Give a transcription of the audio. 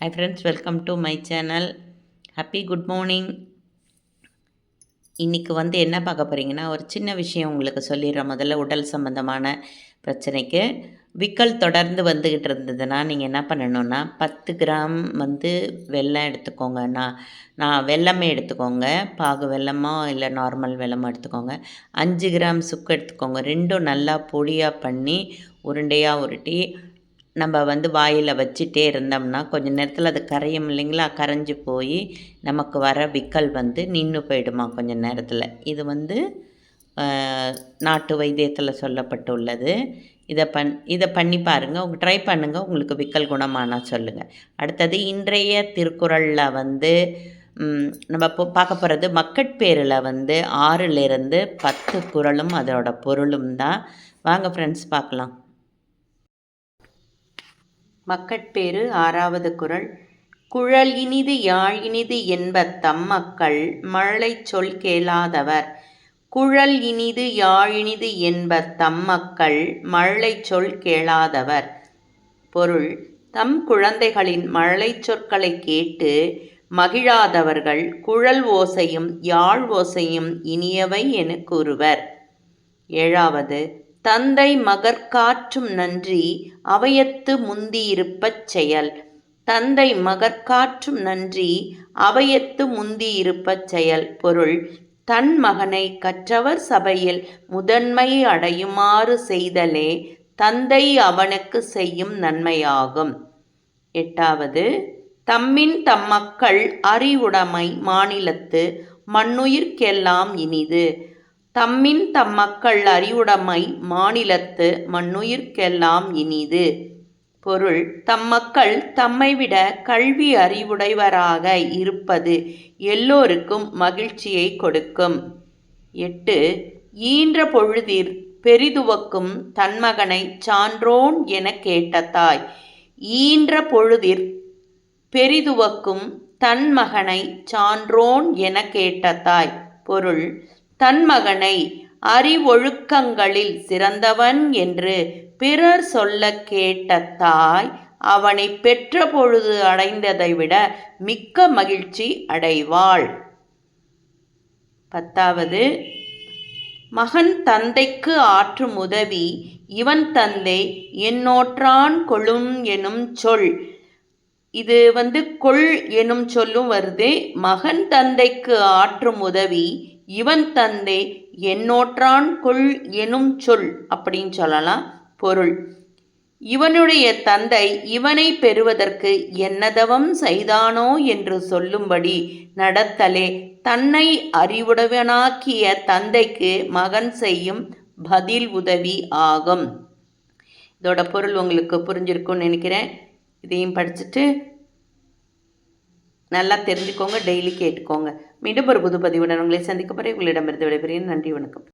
Hi friends welcome to my channel happy good morning இன்றைக்கி வந்து என்ன பார்க்க போகிறீங்கன்னா ஒரு சின்ன விஷயம் உங்களுக்கு சொல்லிடுறேன். முதல்ல உடல் சம்மந்தமான பிரச்சனைக்கு. விக்கல் தொடர்ந்து வந்துக்கிட்டு இருந்ததுன்னா நீங்கள் என்ன பண்ணணும்னா பத்து கிராம் வந்து வெல்லம் எடுத்துக்கோங்க. நான் நான் வெள்ளமே எடுத்துக்கோங்க. பாகு வெள்ளமோ இல்லை நார்மல் வெள்ளமோ எடுத்துக்கோங்க. அஞ்சு கிராம் சுக்கு எடுத்துக்கோங்க. ரெண்டும் நல்லா பொடியாக பண்ணி உருண்டையாக உருட்டி நம்ம வந்து வாயில் வச்சுட்டே இருந்தோம்னா கொஞ்சம் நேரத்தில் அது கரையும் இல்லைங்களா? கரைஞ்சி போய் நமக்கு வர விக்கல் வந்து நின்று போயிடுமா கொஞ்சம் நேரத்தில்? இது வந்து நாட்டு வைத்தியத்தில் சொல்லப்பட்டுள்ளது. இதை பண் இதை பண்ணி பாருங்கள் உங்கள் ட்ரை பண்ணுங்கள் உங்களுக்கு விக்கல் குணமானால் சொல்லுங்கள் அடுத்தது இன்றைய திருக்குறளில் வந்து நம்ம இப்போ பார்க்க போகிறது மக்கட்பேரில் வந்து ஆறிலிருந்து பத்து குரலும் அதோட பொருளும் தான். வாங்க ஃப்ரெண்ட்ஸ் பார்க்கலாம். மக்கட்பேறு ஆறாவது குரல். குழல் இனிது யாழ் இனிது என்ப தம்மக்கள் மழலை சொல் கேளாதவர். குழல் இனிது யாழினிது என்ப தம்மக்கள் மழலை சொல் கேளாதவர். பொருள் தம் குழந்தைகளின் மழலை சொற்களை கேட்டு மகிழாதவர்கள் குழல் ஓசையும் யாழ் ஓசையும் இனியவை என கூறுவர். ஏழாவது தந்தை மகற்காற்றும் நன்றி அவையத்து முந்தியிருப்பச் செயல். தந்தை மகற்காற்றும் நன்றி அவையத்து முந்தியிருப்பச் செயல். பொருள் தன் மகனை கற்றவர் சபையில் முதன்மை அடையுமாறு செய்தலே தந்தை அவனுக்கு செய்யும் நன்மையாகும். எட்டாவது தம்மின் தம்மக்கள் அறிவுடைமை மாநிலத்து மண்ணுயிர்க்கெல்லாம் இனிது. தம்மின் தம்மக்கள் அறிவுடைமை மாநிலத்து மண்ணுயிர்க்கெல்லாம் இனிது. பொருள் தம் மக்கள் தம்மை விட கல்வி அறிவுடையவராக இருப்பது எல்லோருக்கும் மகிழ்ச்சியை கொடுக்கும். எட்டு ஈன்ற பொழுதில் பெரிதுவக்கும் தன்மகனை சான்றோன் என கேட்ட தாய். ஈன்ற பொழுதிற் பெரிதுவக்கும் தன் மகனை சான்றோன் என கேட்ட தாய். பொருள் தன் மகனை அறிவொழுக்கங்களில் சிறந்தவன் என்று பிறர் சொல்ல கேட்ட தாய் அவனை பெற்ற பொழுது அடைந்ததை விட மிக்க மகிழ்ச்சி அடைவாள். பத்தாவது மகன் தந்தைக்கு ஆற்றும் உதவி இவன் தந்தை என்னோற்றான் கொழும் எனும் சொல். இது வந்து கொள் எனும் சொல்லும் வருது. மகன் தந்தைக்கு ஆற்றும் உதவி இவன் தந்தை என்னோற்றான் கொள் எனும் சொல் அப்படின்னு சொல்லலாம். பொருள். இவனுடைய தந்தை இவனை பெறுவதற்கு என்னதவம் செய்தானோ என்று சொல்லும்படி நடத்தலே. தன்னை அறிவுடவனாக்கிய தந்தைக்கு மகன் செய்யும் பதில் உதவி ஆகும். இதோட பொருள் உங்களுக்கு புரிஞ்சிருக்கும்னு நினைக்கிறேன். இதையும் படிச்சுட்டு நல்லா தெரிஞ்சுக்கோங்க டெய்லி கேட்டுக்கோங்க. மீண்டும் ஒரு புது பதிவுடன் உங்களை சந்திக்கப்படுறேன் உங்களிடமிருந்து விடைபெறுகிறேன். நன்றி வணக்கம்.